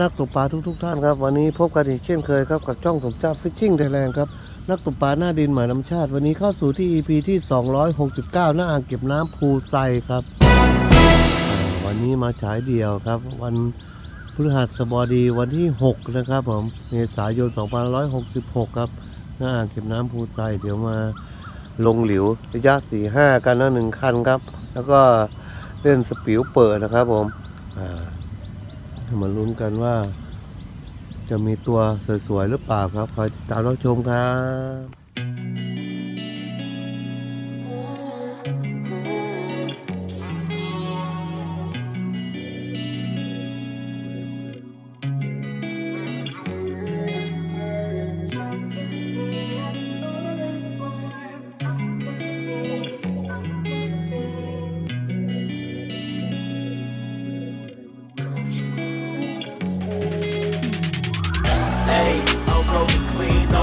นักตกปลาทุกๆท่านครับวันนี้พบกันอีกเช่นเคยครับกับช่องสมเจ้าฟิชชิ่งไทยแลนด์ครับนักตกปลาหน้าดินหมายน้ำชาติ วันนี้เข้าสู่ที่ EP ที่ 269 หน้าอ่างเก็บน้ำภูไซครับ วันนี้มาฉายเดียวครับ วันพฤหัสบดีวันที่ 6 นะครับผมเมษายน2566 ครับ หน้าอ่างเก็บน้ำภูไซเดี๋ยวมาลงหลิวระยะ 4-5 กันนะหนึ่งคันครับ แล้วก็เล่นสปิวเปิดนะครับผมอ่า มาลุ้นกันว่า จะมีตัวสวยๆหรือเปล่าครับคอยตามรับชมครับ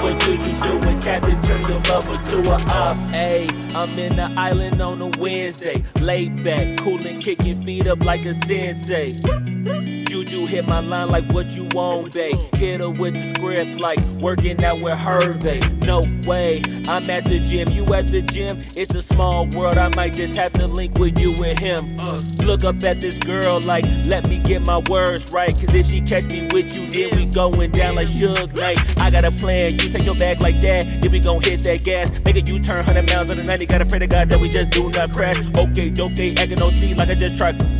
What do you do when Captain turn your lover to a op? Ayy, I'm in the island on a Wednesday. Laid back, coolin', kicking feet up like a sensei. Juju hit my line like what you want, babe. Hit her with the script like working out with Hervey. No way, I'm at the gym, you at the gym. It's a small world, I might just have to link with you and him. Look up at this girl like, let me get my words right. Cause if she catch me with you, then we going down like Suge Knight. I got a plan, you take your bag like that, then we gon' hit that gas. Make a U-turn 100 miles on the 90, gotta pray to God that we just do not crash. Okay, okay, acting no C like I just tried.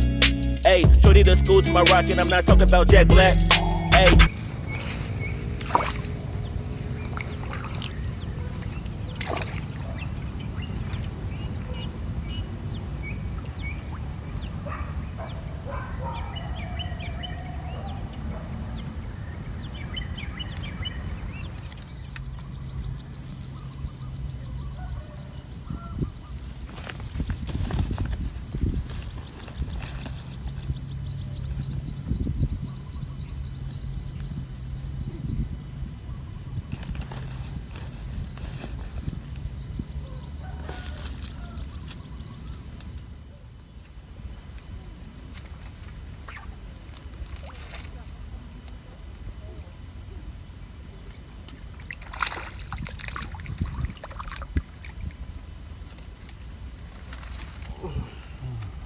Hey, shorty the school to my rocket, I'm not talking about Jack Black. Hey. วัน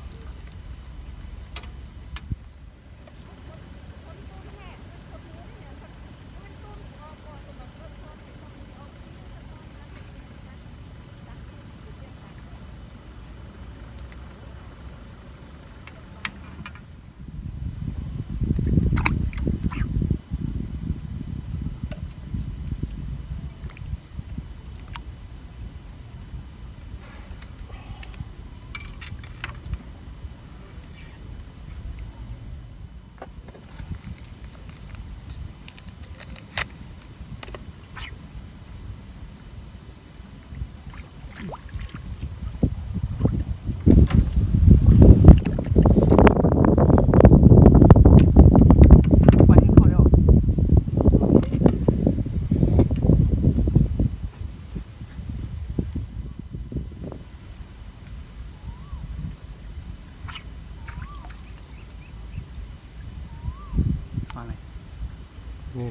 นี่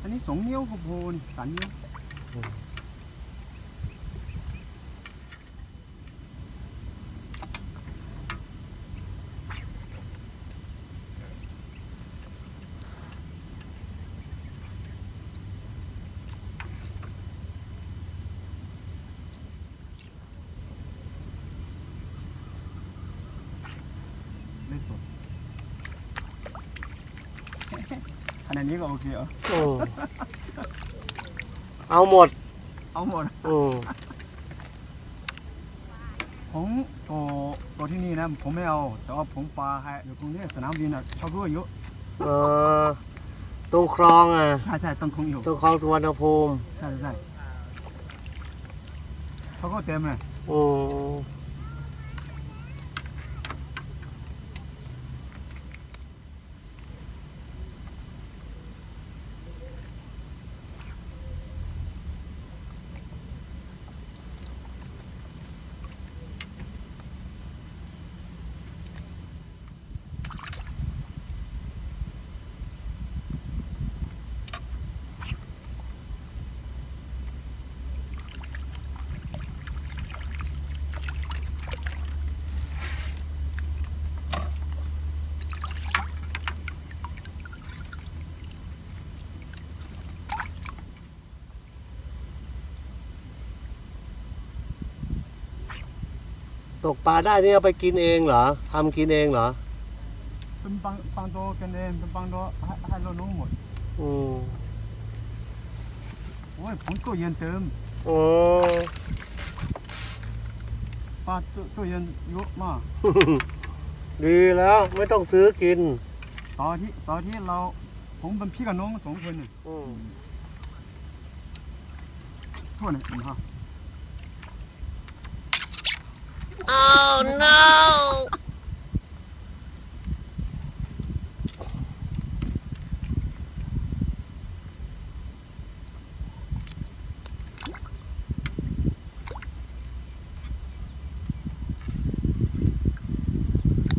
อันนี้สองนิ้วครับโพนสามนิ้วไม่สด ขนาดนี้ก็โอเคเหรอโอ้เอาหมดเอาหมด อืมผมตัวตัวที่นี่นะผมไม่เอา แต่ว่าผมปลาให้อยู่ตรงนี้สนามบินอะชอบด้วยเยอะเออตรงคลองอะใช่ใช่ต้องคงอยู่ตรงคลองสุวรรณภูมิใช่ใช่เขาก็เต็มเลยอืม ตกปลาได้นี่เอาไปกินเองเหรอทำกินเองเหรอ เป็นปังปังโตกันเองเป็นปังโตให้ให้เราน้องหมด อืมโอ้ยผมตู้เย็นเติมโอ้ปลาตู้ตู้เย็นเยอะมากดีแล้วไม่ต้องซื้อกิน ตอนที่ตอนที่เราผมเป็นพี่กับน้องสองคนเนี่ยอืม ทั่วเนี่ยนะฮะ no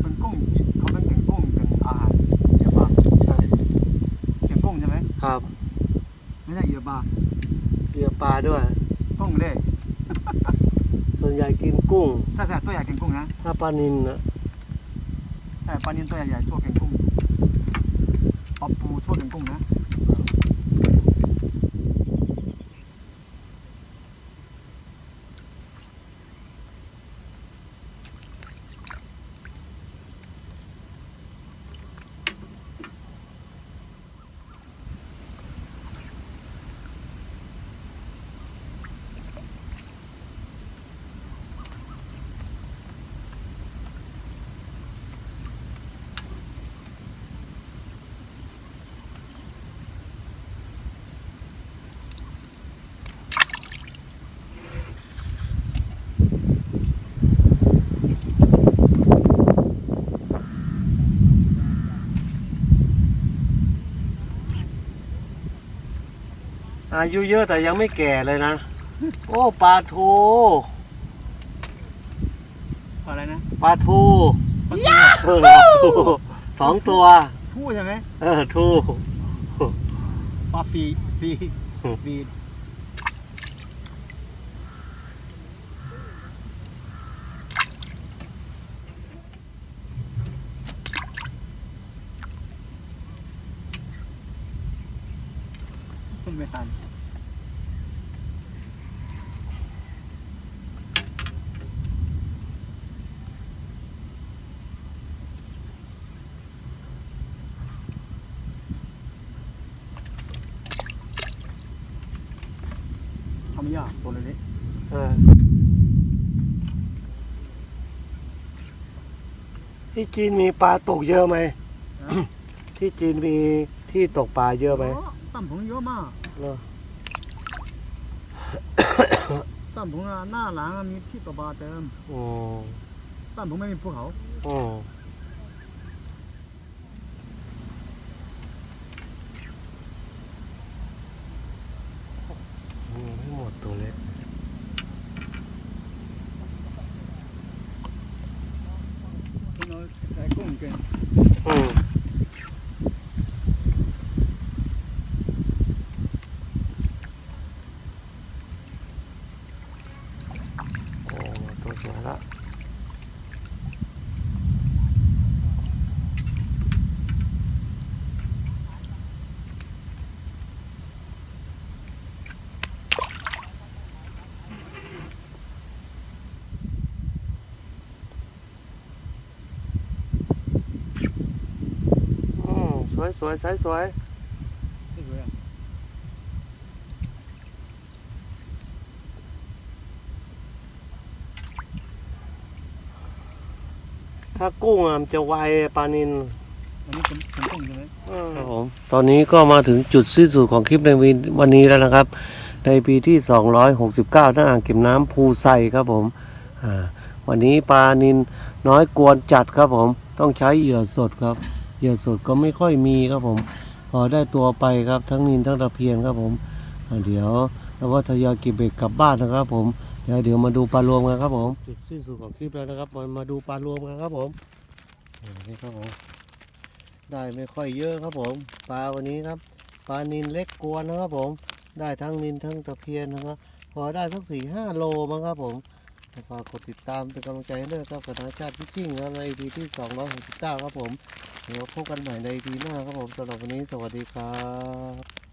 เป็นกุ้งเขาเป็นเป็นกุ้งเป็นอาหารเดี๋ยวปลาใช่เป็นกุ้งใช่ไหมครับไม่ใช่เหยื่อปลาเกียปลาด้วย กุ้งเลย ส่วนใหญ่กินกุ้ง ถ้าแต่ตัวใหญ่กินกุ้งนะถ้าปลานินนะแต่ปลานินตัวใหญ่ๆชอบกินกุ้งปลาปูชอบกินกุ้งนะ อายุเยอะแต่ยังไม่แก่เลยนะ โอ้ปลาทูอะไรนะปลาทูปลาเออทูสองตัว ทูใช่ไหมเออทูปลาฟีฟีอืมฟี ไม่ทันทำไม่ยากตัวเล็กเออที่จีนมีปลาตกเยอะไหมที่จีนมีที่ตกปลาเยอะไหมตั้มผงเยอะมาก เหรอตั้มผงอะหน้าหลังอะมีที่ตกปลาเติมอืมตั้มผงไม่มีภูเขาอืมอืมไม่หมดตัวเล็กคุณเอาใส่กุ้งเกินอืมโอ้ตัวสวยละ อืมส วยสวยสวยสวยนี่สวยอะถ้ากุ้งอะมันจะไวปลานินอันนี้เป็นเป็นกุ้งใช่ไหมครับผมตอนนี้ก็มาถึงจุดสิ้นสุดของคลิปในวันวันนี้แล้วนะครับ ในปีที่ 269หน้าอ่างเก็บน้ำภูไซครับผมอ่าวันนี้ปลานินน้อยกวนจัดครับผม ต้องใช้เหยื่อสดครับ เหยื่อสดก็ไม่ค่อยมีครับผม พอได้ตัวไปครับทั้งนินทั้งตะเพียนครับผมเดี๋ยวเราก็ทยอยเก็บเบ็ดกลับบ้านนะครับ ผมเดี๋ยวเดี๋ยวมาดูปลารวมกันครับผมจุดสิ้นสุดของคลิปแล้วนะครับมามาดูปลารวมกันครับผมนี่ครับผมได้ไม่ค่อยเยอะครับผมปลาวันนี้ครับปลานินเล็กกวนนะครับผม ได้ทั้งนินทั้งตะเพียนนะครับพอได้สักสี่ห้าโลมั้งครับผม ฝากกดติดตามเป็นกำลังใจให้ด้วยครับกับธนชาติพิชิ่งครับใน EP ที่269ครับผม เดี๋ยวพบกันใหม่ในทีหน้าครับผมสำหรับวันนี้สวัสดีครับ